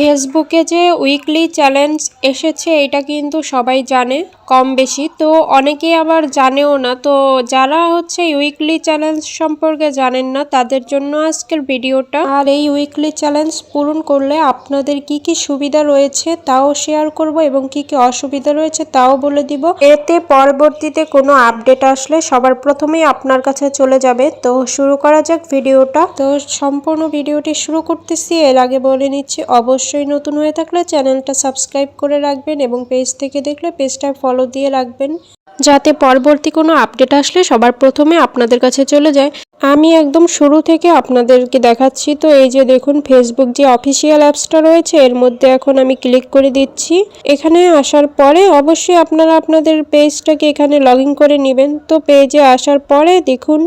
ফেসবুকে যে weekly challenge এসেছে এটা কিন্তু সবাই জানে। কম বেশি তো অনেকেই আবার জানেও না। তো যারা হচ্ছে উইকলি চ্যালেঞ্জ সম্পর্কে জানেন না, তাদের জন্য আজকের ভিডিওটা। আর এই উইকলি চ্যালেঞ্জ পূরণ করলে আপনাদের কি কি সুবিধা রয়েছে তাও শেয়ার করব এবং কি কি অসুবিধা রয়েছে তাও বলে দিব। এতে পরবর্তীতে কোনো আপডেট আসলে সবার প্রথমেই আপনার কাছে চলে যাবে। তো শুরু করা যাক ভিডিওটা। তো সম্পূর্ণ ভিডিওটি শুরু করতেছি। এর আগে বলে নিচ্ছি, অবশ্যই নতুন হয়ে থাকলে চ্যানেলটা সাবস্ক্রাইব করে রাখবেন এবং পেজ থেকে দেখলে পেজটা ফলো দিয়ে রাখবেন। যাতে পরবর্তী কোনো আপডেট আসলে সবার প্রথমে আপনাদের কাছে চলে যায়। আমি একদম শুরু থেকে আপনাদেরকে দেখাচ্ছি। তো এই যে দেখুন ফেসবুক যে অফিসিয়াল অ্যাপসটা রয়েছে, এর মধ্যে এখন আমি ক্লিক করে দিচ্ছি। এখানে আসার পরে অবশ্যই আপনারা আপনাদের পেজটাকে এখানে লগ করে নেবেন। তো পেজে আসার পরে দেখুন,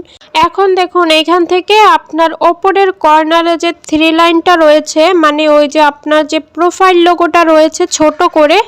এখন দেখুন এইখান থেকে আপনার ওপরের কর্নারে যে থ্রি লাইনটা রয়েছে মানে ওই যে আপনার যে প্রোফাইল লোগোটা রয়েছে, ছোট করে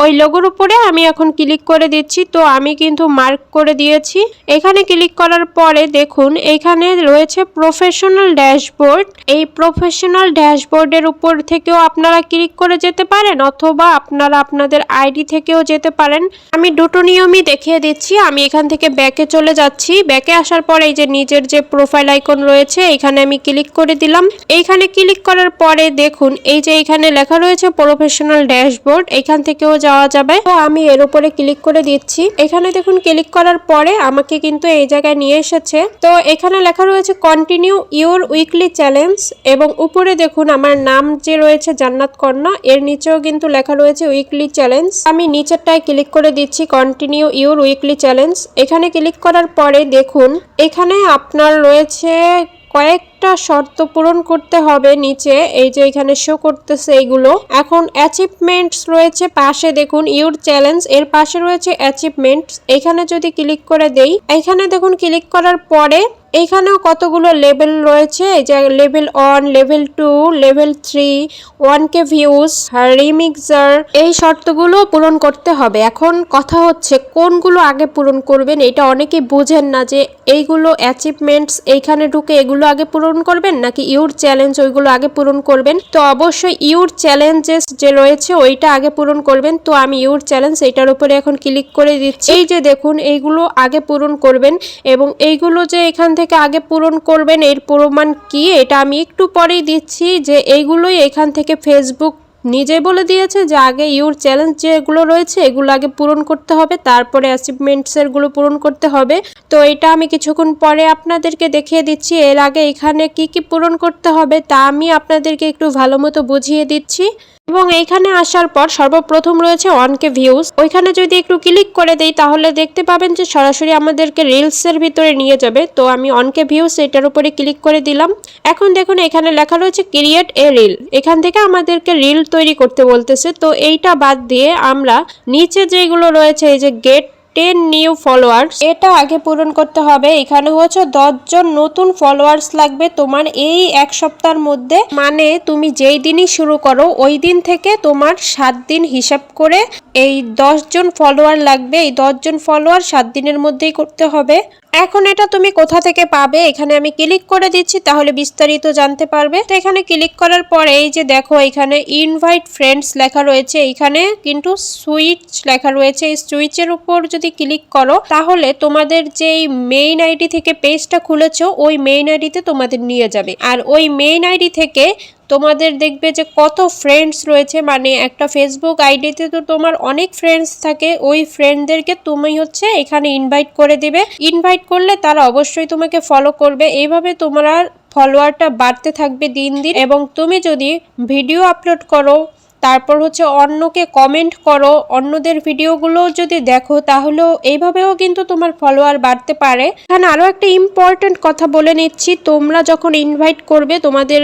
ওই লোগোর উপরে আমি এখন ক্লিক করে দিচ্ছি। তো আমি কিন্তু মার্ক করে দিয়েছি। এখানে ক্লিক করার পরে দেখুন, এখানে রয়েছে প্রফেশনাল ড্যাশবোর্ড এই প্রফেশনাল ড্যাশবোর্ডের উপর থেকেও আপনারা ক্লিক করে যেতে পারেন অথবা আপনারা আপনাদের আইডি থেকেও যেতে পারেন। আমি দুটো নিয়মই দেখিয়ে দিচ্ছি। আমি এখান থেকে ব্যাকে চলে যাচ্ছি। ব্যাকে আসার পর এই যে নিজের যে প্রোফাইল আইকন রয়েছে, এখানে আমি ক্লিক করে দিলাম। এইখানে ক্লিক করার পরে দেখুন, এই যে এখানে লেখা রয়েছে প্রফেশনাল ড্যাশবোর্ড এখান থেকেও যাওয়া যাবে। তো আমি এর উপরে ক্লিক করে দিচ্ছি। এখানে দেখুন ক্লিক করার পরে আমাকে কিন্তু এই জায়গায় নিয়ে এসেছে। তো এখানে লেখা রয়েছে কন্টিনিউ ইউর উইকলি চ্যালেঞ্জ এবং উপরে দেখুন আমার নাম যে রয়েছে জান্নাত কর্ণা এর নিচেও কিন্তু লেখা রয়েছে উইকলি চ্যালেঞ্জ আমি নিচেরটায় ক্লিক করে দিচ্ছি কন্টিনিউ ইউর উইকলি চ্যালেঞ্জ এখানে ক্লিক করার পরে দেখুন, এখানে আপনার রয়েছে কয়েকটা শর্ত পূরণ করতে হবে নিচে, এই যে এখানে শো করতেছে এইগুলো এখন অ্যাচিভমেন্টস রয়েছে, পাশে দেখুন ইউর চ্যালেঞ্জ এর পাশে রয়েছে অ্যাচিভমেন্টস এখানে যদি ক্লিক করে দেই, এখানে দেখুন ক্লিক করার পরে এইখানেও কতগুলো লেভেল রয়েছে, এই যে level one level two level three one K views remixer এই শর্তগুলো পূরণ করতে হবে। এখন কথা হচ্ছে, কোনগুলো আগে পূরণ করবেন? এটা অনেকেই বোঝেন না যে এইগুলো অ্যাচিভমেন্টস এইখানে ঢুকে এগুলো আগে পূরণ করবেন নাকি ইউর চ্যালেঞ্জ ওইগুলো আগে পূরণ করবেন? তো অবশ্যই ইউর চ্যালেঞ্জেস যে রয়েছে ওইটা আগে পূরণ করবেন। তো আমি ইউর চ্যালেঞ্জ এটার উপরে এখন ক্লিক করে দিচ্ছি। এই যে দেখুন, এইগুলো আগে পূরণ করবেন এবং এইগুলো যে এখান থেকে আগে পূরণ করবেন এর প্রমাণ কি? এটা আমি একটু পরেই দিচ্ছি যে এইগুলোই এখান থেকে ফেসবুক নিজেই বলে দিয়েছে যে আগে ইউর চ্যালেঞ্জ যেগুলো রয়েছে, এগুলো আগে পূরণ করতে হবে, তারপরে অ্যাচিভমেন্টসেরগুলো পূরণ করতে হবে। তো এটা আমি কিছুক্ষণ পরে আপনাদেরকে দেখিয়ে দিচ্ছি, এর আগে এখানে কি কি পূরণ করতে হবে তা আমি আপনাদেরকে একটু ভালো মতো বুঝিয়ে দিচ্ছি। এবং এইখানে আসার পর সর্বপ্রথম রয়েছে ওয়ান কে ভিউজ ওইখানে যদি একটু ক্লিক করে দেই, তাহলে দেখতে পাবেন যে সরাসরি আমাদেরকে রিলসের ভিতরে নিয়ে যাবে। তো আমি অন কে ভিউজ এটার উপরে ক্লিক করে দিলাম। এখন দেখুন এখানে লেখা রয়েছে ক্রিয়েট এ রিল এখান থেকে আমাদেরকে রিল তৈরি করতে বলতেছে। তো এইটা বাদ দিয়ে আমরা নিচে যেগুলো রয়েছে, এই যে গেট, টেন নিউ ফলোয়ার্স, এটা আগে পূরণ করতে হবে। এখানে হচ্ছে দশজন নতুন ফলোয়ার্স লাগবে। তোমার এই এক সপ্তাহের মধ্যে মানে তুমি যেই দিনই শুরু করো, ওই দিন থেকে তোমার সাত দিন হিসাব করে এই দশজন ফলোয়ার লাগবে। এই দশজন ফলোয়ার সাত দিনের মধ্যেই করতে হবে। এখন এটা তুমি কোথা থেকে পাবে? এখানে আমি ক্লিক করে দিচ্ছি, তাহলে বিস্তারিত জানতে পারবে। তো এখানে ক্লিক করার পরে এই যে দেখো, এখানে ইনভাইট ফ্রেন্ডস লেখা রয়েছে। এখানে কিন্তু সুইচ লেখা রয়েছে। এই সুইচের উপর যদি ক্লিক করো, তাহলে তোমাদের যে মেইন আইডি থেকে পেজটা খুলেছো, ওই মেইন আইডিতে তোমাদের নিয়ে যাবে। আর ওই মেইন আইডি থেকে তোমাদের দেখবে যে কত ফ্রেন্ডস রয়েছে। মানে একটা ফেসবুক আইডিতে তো তোমার অনেক ফ্রেন্ডস থাকে। ওই ফ্রেন্ডদেরকে তুমি হচ্ছে এখানে ইনভাইট করে দিবে। ইনভাইট করলে তারা অবশ্যই তোমাকে ফলো করবে। এইভাবে তোমরা ফলোয়ারটা বাড়তে থাকবে দিন দিন। এবং তুমি যদি ভিডিও আপলোড করো তারপর হচ্ছে অন্যকে কমেন্ট করো, অন্যদের ভিডিওগুলো যদি দেখো, তাহলেও এইভাবেও কিন্তু তোমার ফলোয়ার বাড়তে পারে। এখানে আরও একটা ইম্পর্ট্যান্ট কথা বলে নিচ্ছি, তোমরা যখন ইনভাইট করবে তোমাদের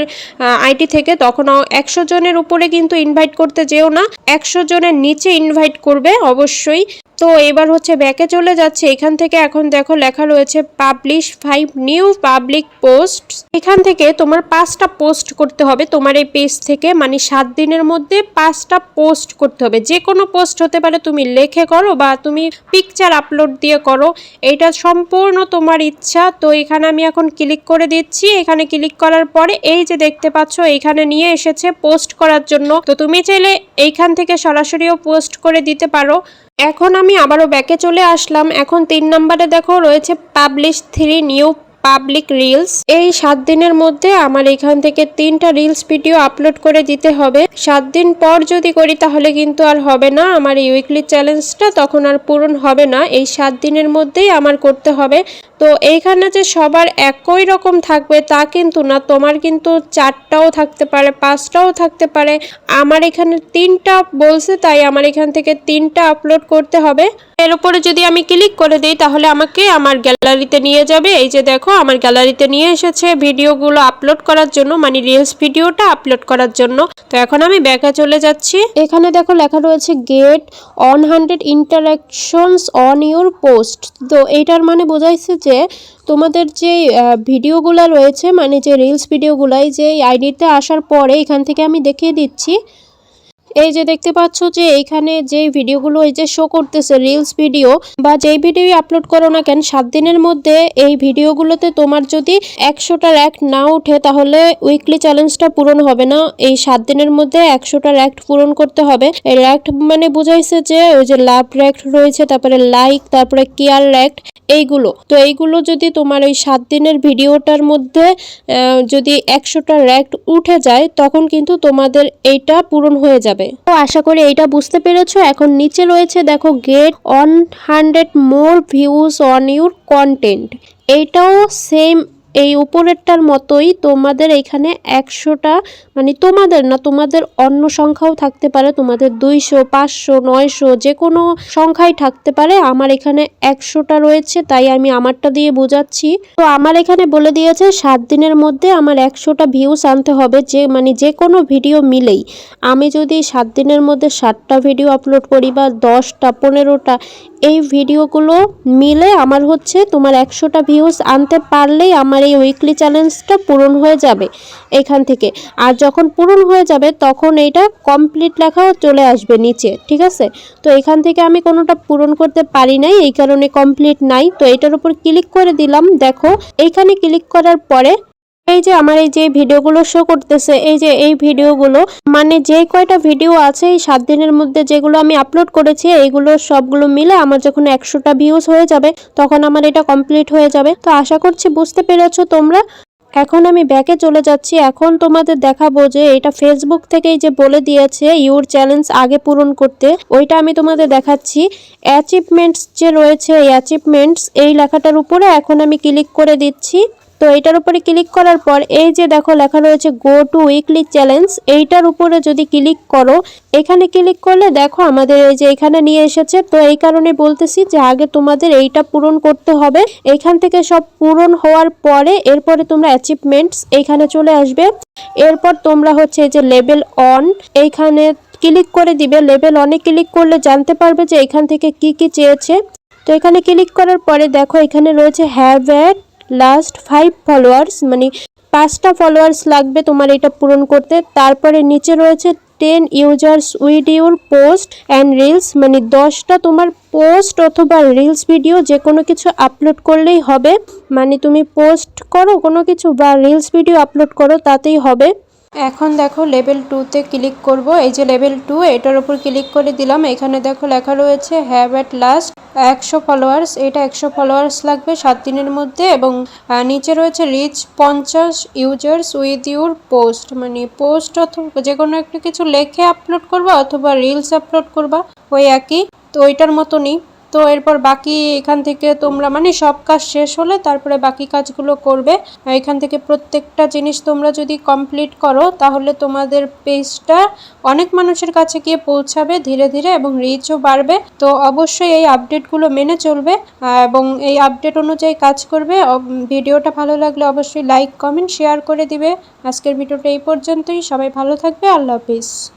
আইটি থেকে, তখন একশো জনের উপরে কিন্তু ইনভাইট করতে যেও না। একশো জনের নিচে ইনভাইট করবে অবশ্যই। তো এবার হচ্ছে ব্যাকে চলে যাচ্ছে। এখান থেকে এখন দেখো লেখা রয়েছে publish five new public post এখান থেকে তোমার পাঁচটা পোস্ট করতে হবে। তোমার এই পেজ থেকে মানে সাত দিনের মধ্যে পাঁচটা পোস্ট করতে হবে। যে কোনো পোস্ট হতে পারে তুমি লেখে করো বা তুমি পিকচার আপলোড দিয়ে করো। এটা সম্পূর্ণ তোমার ইচ্ছা। তো এখানে আমি এখন ক্লিক করে দিচ্ছি। এখানে ক্লিক করার পরে এই যে দেখতে পাচ্ছ, এখানে নিয়ে এসেছে পোস্ট করার জন্য। তো তুমি চাইলে এইখান থেকে সরাসরিও পোস্ট করে দিতে পারো। এখন আমি আবারও ব্যাকে চলে আসলাম। এখন তিন নম্বরে দেখো রয়েছে publish three new public reels এই সাত দিনের মধ্যে আমার এখান থেকে তিনটা রিলস ভিডিও আপলোড করে দিতে হবে। সাত দিন পর যদি করি তাহলে কিন্তু আর হবে না। আমার এই উইকলি চ্যালেঞ্জটা তখন আর পূরণ হবে না। এই সাত দিনের মধ্যেই আমার করতে হবে। তো এইখানে যে সবার একই রকম থাকবে তা কিন্তু না। তোমার কিন্তু চারটাও থাকতে পারে, পাঁচটাও থাকতে পারে। আমার এখানে তিনটা বলছে, তাই আমার এখান থেকে তিনটা আপলোড করতে হবে। এর উপরে যদি আমি ক্লিক করে দিই, তাহলে আমাকে আমার গ্যালারিতে নিয়ে যাবে। এই যে দেখো, আমার গ্যালারিতে নিয়ে এসেছে ভিডিওগুলো আপলোড করার জন্য মানে রিলস ভিডিওটা আপলোড করার জন্য। তো এখন আমি ব্যাকে চলে যাচ্ছি। এখানে দেখো লেখা রয়েছে get on hundred interactions on your post তো এইটার মানে বোঝাইছে যে, তোমাদের যে ভিডিওগুলো রয়েছে মানে যে রিলস ভিডিওগুলাই যে আইডিতে আসার পরে এখান থেকে আমি দেখিয়ে দিচ্ছি। এই যে দেখতে পাচ্ছ যে এইখানে যে ভিডিওগুলো এই যে শো করতেছে রিলস ভিডিও বা যেই ভিডিও আপলোড করো না কেন, সাত দিনের মধ্যে এই ভিডিওগুলোতে তোমার যদি একশোটা র্যাক না উঠে তাহলে উইকলি চ্যালেঞ্জটা পূরণ হবে না। এই সাত দিনের মধ্যে একশোটা র্যাক্ট পূরণ করতে হবে। এই র্যাক্ট মানে বুঝাইছে যে ওই যে লাভ র্যাক্ট রয়েছে, তারপরে লাইক তারপরে কেয়ার র্যাক্ট এইগুলো। তো এইগুলো যদি তোমার ওই সাত দিনের ভিডিওটার মধ্যে যদি একশোটা র্যাক্ট উঠে যায়, তখন কিন্তু তোমাদের এইটা পূরণ হয়ে যাবে। তো আশা করি এইটা বুঝতে পেরেছ। এখন নিচে রয়েছে, দেখো get on hundred more views on your content এইটাও সেম এই উপরেরটার মতোই তোমাদের এখানে একশোটা মানে তোমাদের না, তোমাদের অন্য সংখ্যাও থাকতে পারে, তোমাদের দুইশো, পাঁচশো, নয়শো যে কোনো সংখ্যাই থাকতে পারে। আমার এখানে একশোটা রয়েছে, তাই আমি আমারটা দিয়ে বোঝাচ্ছি। তো আমার এখানে বলে দিয়েছে, সাত দিনের মধ্যে আমার একশোটা ভিউস আনতে হবে, যে মানে যে কোনো ভিডিও মিলেই। আমি যদি সাত দিনের মধ্যে সাতটা ভিডিও আপলোড করি বা দশটা, পনেরোটা, এই ভিডিওগুলো মিলে আমার হচ্ছে তোমার একশোটা ভিউস আনতে পারলেই আমার এই উইকলি চ্যালেঞ্জটা পূরণ হয়ে যাবে এখান থেকে। আর যখন পূরণ হয়ে যাবে, তখন এইটা কমপ্লিট লেখা চলে আসবে নিচে, ঠিক আছে? তো এখান থেকে আমি কোনোটা পূরণ করতে পারি নাই, এই কারণে কমপ্লিট নাই। তো এটার উপর ক্লিক করে দিলাম, দেখো। এইখানে ক্লিক করার পরে এই যে আমার এই যে ভিডিওগুলো শো করতেছে, এই যে এই ভিডিওগুলো মানে যে কয়টা ভিডিও আছে, এই সাত দিনের মধ্যে যেগুলো আমি আপলোড করেছি, এইগুলো সবগুলো মিলে আমার যখন একশোটা ভিউজ হয়ে যাবে, তখন আমার এটা কমপ্লিট হয়ে যাবে। তো আশা করছি বুঝতে পেরেছ তোমরা? এখন আমি ব্যাকে চলে যাচ্ছি। এখন তোমাদের দেখাবো যে এটা ফেসবুক থেকেই যে বলে দিয়েছে ইউর চ্যালেঞ্জ আগে পূরণ করতে, ওইটা আমি তোমাদের দেখাচ্ছি। অ্যাচিভমেন্টস যে রয়েছে, এই অ্যাচিভমেন্টস এই লেখাটার উপরে এখন আমি ক্লিক করে দিচ্ছি। তো এটার উপরে ক্লিক করার পর এই যে দেখো লেখা রয়েছে গো টু উইকলি চ্যালেঞ্জ এইটার উপরে যদি ক্লিক করো, এখানে ক্লিক করলে দেখো আমাদের এই যে এখানে নিয়ে এসেছে, তো এই কারণে বলতেছি যে আগে তোমাদের এইটা পূরণ করতে হবে। এখান থেকে সব পূরণ হওয়ার পরে এরপরে তোমরা অ্যাচিভমেন্টস এইখানে চলে আসবে। এরপর তোমরা হচ্ছে যে লেভেল অন এইখানে ক্লিক করে দিবে। লেভেল অনে ক্লিক করলে জানতে পারবে যে এখান থেকে কি কি চেয়েছে। তো এখানে ক্লিক করার পরে দেখো এখানে রয়েছে have at last five followers মানে পাঁচটা ফলোয়ার্স লাগবে তোমার এটা পূরণ করতে। তারপরে নিচে রয়েছে ten users your post and reels মানে দশটা তোমার পোস্ট অথবা রিলস ভিডিও যে কোনো কিছু আপলোড করলেই হবে। মানে তুমি পোস্ট করো, কোনো কিছু বা রিলস ভিডিও আপলোড করো, তাতেই হবে। এখন দেখো লেভেল টুতে ক্লিক করব। এই যে লেভেল টু এটার উপর ক্লিক করে দিলাম। এখানে দেখো লেখা রয়েছে হ্যাভ অ্যাট লাস্ট একশো ফলোয়ার্স এটা একশো ফলোয়ার্স লাগবে সাত দিনের মধ্যে এবং নিচে রয়েছে রিচ পঞ্চাশ ইউজার্স উইথ ইউর পোস্ট মানে পোস্ট অথবা যে কোনো একটা কিছু লেখে আপলোড করবা অথবা রিলস আপলোড করবা, ওই একই। তো ওইটার মতনই। তো এরপর বাকি এখান থেকে তোমরা মানে সব কাজ শেষ হলে তারপরে বাকি কাজগুলো করবে। এখান থেকে প্রত্যেকটা জিনিস তোমরা যদি কমপ্লিট করো, তাহলে তোমাদের পেজটা অনেক মানুষের কাছে গিয়ে পৌঁছাবে ধীরে ধীরে এবং রিচও বাড়বে। তো অবশ্যই এই আপডেটগুলো মেনে চলবে এবং এই আপডেট অনুযায়ী কাজ করবে। ভিডিওটা ভালো লাগলে অবশ্যই লাইক কমেন্ট শেয়ার করে দিবে। আজকের ভিডিওটা এই পর্যন্তই। সবাই ভালো থাকবে। আল্লাহ হাফিজ।